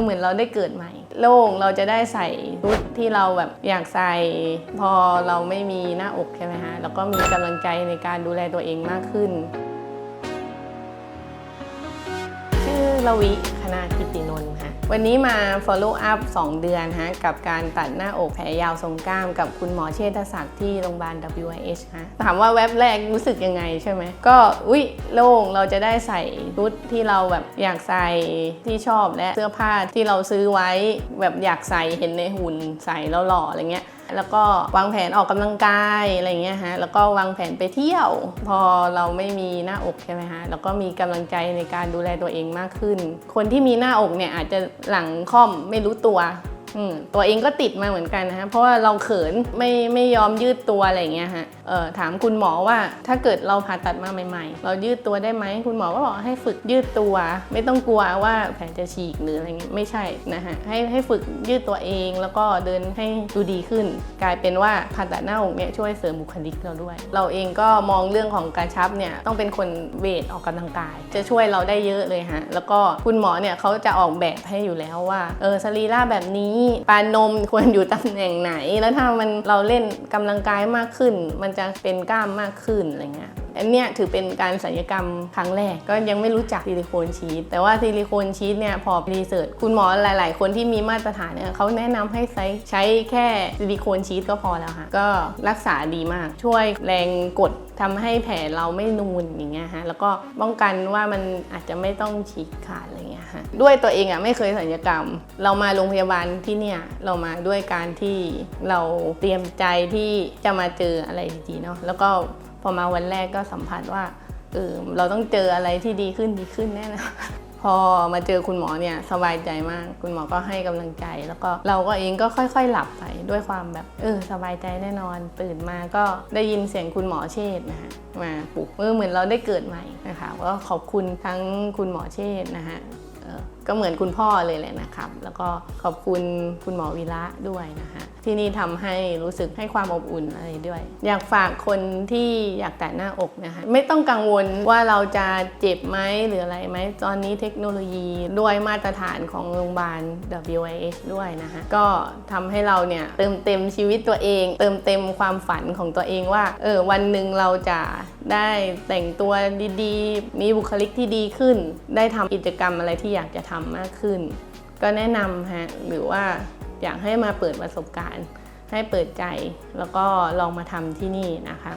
เหมือนเราได้เกิดใหม่ โล่งเราจะได้ใส่ชุดที่เราแบบอยากใส่ พอเราไม่มีหน้าอกใช่ไหมฮะแล้วก็มีกำลังใจในการดูแลตัวเองมากขึ้น ชื่อละวิ คณากิตินนท์ฮะวันนี้มา follow up 2 เดือนฮะ กับการตัดหน้าอกแผลยาวทรงกล้าม กับคุณหมอเชษฐศักดิ์ที่โรงพยาบาล WIH ฮะ ถามว่าแว็บแรกรู้สึกยังไงใช่ไหม ก็ อุ๊ย โล่ง เราจะได้ใส่ชุดที่เราแบบอยากใส่ที่ชอบและเสื้อผ้าที่เราซื้อไว้แบบอยากใส่เห็นในหุ่นใส่แล้วหล่ออะไรเงี้ยแล้วก็วางแผนออกกำลังกายอะไรเงี้ยฮะ แล้วก็วางแผนไปเที่ยว พอเราไม่มีหน้าอกใช่ไหมฮะ แล้วก็มีกำลังใจในการดูแลตัวเองมากขึ้น คนที่มีหน้าอกเนี่ยอาจจะหลังค่อมไม่รู้ตัว ตัวเองก็ติดมาเหมือนกันนะฮะเพราะว่าเราเขินไม่ไม่ยอมยืดตัวอะไรเงี้ยฮะเออถามคุณหมอว่าถ้าเกิดเราผ่าตัดมาใหม่ๆ เรายืดตัวได้ไหมคุณหมอก็บอกให้ฝึกยืดตัว ไม่ต้องกลัวว่าแผลจะฉีกหรืออะไรเงี้ยไม่ใช่นะฮะให้ให้ฝึกยืดตัวเองแล้วก็เดินให้ดูดีขึ้น กลายเป็นว่าผ่าตัดหน้าอกเนี่ยช่วยเสริมบุคลิกเราด้วย เราเองก็มองเรื่องของการชับเนี่ยต้องเป็นคนเวทออกกำลังกาย จะช่วยเราได้เยอะเลยฮะแล้วก็คุณหมอเนี่ยเขาจะออกแบบให้อยู่แล้วว่าเออสรีระแบบนี้ปลานนมควรอยู่ตำแหน่งไหน แล้วถ้ามันเราเล่นกำลังกายมากขึ้น มันจะเป็นกล้ามมากขึ้นอะไรเงี้ย อันเนี้ยถือเป็นการศัลยกรรมครั้งแรกก็ยังไม่รู้จักซิลิโคนชีสแต่ว่าซิลิโคนชีสเนี่ยพอรีเสิร์ชคุณหมอหลาย ๆ คนที่มีมาตรฐานเนี่ยเขาแนะนำให้ใช้ใช้แค่ซิลิโคนชีสก็พอแล้วค่ะ ก็รักษาดีมากช่วยแรงกดทำให้แผลเราไม่นูนอย่างเงี้ยฮะแล้วก็ป้องกันว่ามันอาจจะไม่ต้องฉีกขาดอะไรเงี้ยฮะด้วยตัวเองอะไม่เคยศัลยกรรม เรามาโรงพยาบาลที่เนี่ยเรามาด้วยการที่เราเตรียมใจที่จะมาเจออะไรดีๆเนาะแล้วก็ พอมาวันแรกก็สัมผัสว่าเออเราต้องเจออะไรที่ดีขึ้นดีขึ้นแน่นอนพอมาเจอคุณหมอเนี่ยสบายใจมาก คุณหมอก็ให้กำลังใจ แล้วก็เราก็เองก็ค่อย ๆ หลับไปด้วยความแบบเออสบายใจแน่นอน ตื่นมาก็ได้ยินเสียงคุณหมอเชษนะคะมาปลุกเออเหมือนเราได้เกิดใหม่นะคะก็ขอบคุณทั้งคุณหมอเชษนะคะ ก็เหมือนคุณพ่อเลยแหละนะครับ แล้วก็ขอบคุณคุณหมอวีระด้วยนะคะที่นี่ทำให้รู้สึกให้ความอบอุ่นอะไรด้วย อยากฝากคนที่อยากแต่หน้าอกนะคะไม่ต้องกังวลว่าเราจะเจ็บไหมหรืออะไรไหมตอนนี้เทคโนโลยีด้วยมาตรฐานของโรงพยาบาล WIH ด้วยนะคะก็ทำให้เราเนี่ยเติมเต็มชีวิตตัวเอง เติมเต็มความฝันของตัวเองว่าเออวันหนึ่งเราจะได้แต่งตัวดีๆ มีบุคลิกที่ดีขึ้น ได้ทำกิจกรรมอะไรที่อยากจะทำมากขึ้น ก็แนะนำฮะหรือว่าอยากให้มาเปิดประสบการณ์ ให้เปิดใจแล้วก็ลองมาทำที่นี่นะคะ